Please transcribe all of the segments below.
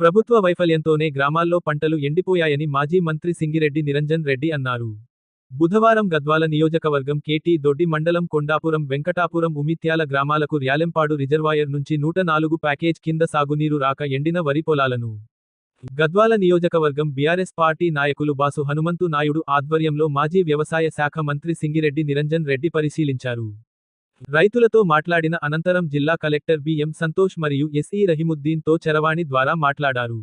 ప్రభుత్వ వైఫల్యంతోనే గ్రామాల్లో పంటలు ఎండిపోయాయని మాజీ మంత్రి సింగిరెడ్డి నిరంజన్ రెడ్డి అన్నారు. బుధవారం గద్వాల నియోజకవర్గం కేటీ దొడ్డి మండలం కొండాపురం వెంకటాపురం ఉమిత్యాల గ్రామాలకు ర్యాలెంపాడు రిజర్వాయర్ నుంచి నూట నాలుగు ప్యాకేజ్ కింద సాగునీరు రాక ఎండిన వరి పొలాలను. గద్వాల నియోజకవర్గం బీఆర్ఎస్ పార్టీ నాయకులు బాసు హనుమంతు నాయుడు ఆధ్వర్యంలో మాజీ వ్యవసాయ శాఖ మంత్రి సింగిరెడ్డి నిరంజన్ రెడ్డి పరిశీలించారు. రైతులతో మాట్లాడిన అనంతరం జిల్లా కలెక్టర్ బిఎం సంతోష్ మరియు ఎస్ఈ రహిముద్దీన్తో చరవాణి ద్వారా మాట్లాడారు.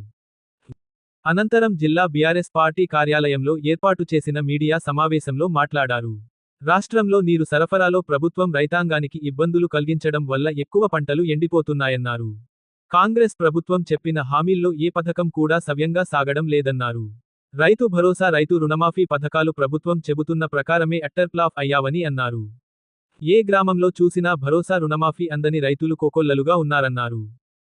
అనంతరం జిల్లా బీఆర్ఎస్ పార్టీ కార్యాలయంలో ఏర్పాటు చేసిన మీడియా సమావేశంలో మాట్లాడారు. రాష్ట్రంలో నీరు సరఫరాలో ప్రభుత్వం రైతాంగానికి ఇబ్బందులు కలిగించడం వల్ల ఎక్కువ పంటలు ఎండిపోతున్నాయన్నారు. కాంగ్రెస్ ప్రభుత్వం చెప్పిన హామీల్లో ఏ పథకం కూడా సవ్యంగా సాగడం లేదన్నారు. రైతు భరోసా రైతు రుణమాఫీ పథకాలు ప్రభుత్వం చెబుతున్న ప్రకారమే అట్టర్ప్లాఫ్ అయ్యావని అన్నారు. ఏ గ్రామంలో చూసినా భరోసా రుణమాఫీ అందని రైతులు కోకొల్లలుగా ఉన్నారన్నారు.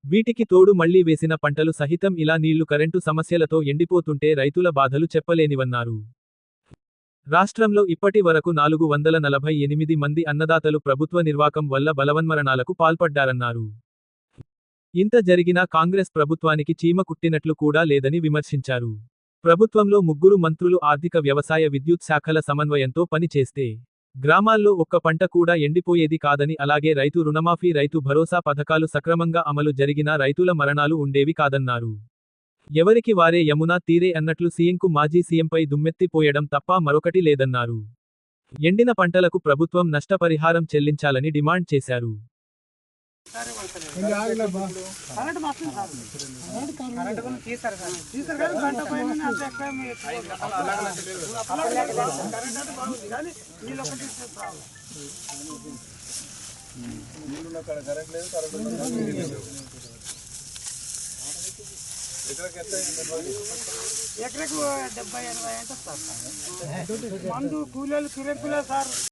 వీటికి తోడు మళ్ళీ వేసిన పంటలు సహితం ఇలా నీళ్ళు కరెంటు సమస్యలతో ఎండిపోతుంటే రైతుల బాధలు చెప్పలేనివన్నారు. రాష్ట్రంలో ఇప్పటి వరకు నాలుగు వందల నలభై ఎనిమిది మంది అన్నదాతలు ప్రభుత్వ నిర్వాకం వల్ల బలవన్మరణాలకు పాల్పడ్డారన్నారు. ఇంత జరిగినా కాంగ్రెస్ ప్రభుత్వానికి చీమ కుట్టినట్లు కూడా లేదని విమర్శించారు. ప్రభుత్వంలో ముగ్గురు మంత్రులు ఆర్థిక వ్యవసాయ విద్యుత్ శాఖల సమన్వయంతో పనిచేస్తే గ్రామాల్లో ఒక్క పంట కూడా ఎండిపోయేది కాదని అలాగే రైతు రుణమాఫీ రైతు భరోసా పథకాలు సక్రమంగా అమలు జరిగినా రైతుల మరణాలు ఉండేవి కాదన్నారు. ఎవరికి వారే యమునా తీరే అన్నట్లు సీఎంకు మాజీ సీఎంపై దుమ్మెత్తిపోయడం తప్ప మరొకటి లేదన్నారు. ఎండిన పంటలకు ప్రభుత్వం నష్టపరిహారం చెల్లించాలని డిమాండ్ చేశారు. కరెంట్ మాత్రం కాదు కరెంట్ కానీ గంట పైన అంత కరెంట్ కానీ ఎకరకు డెబ్బై ఎనభై అంటే సార్ మందు కూలీలు కిరే కూలే సార్.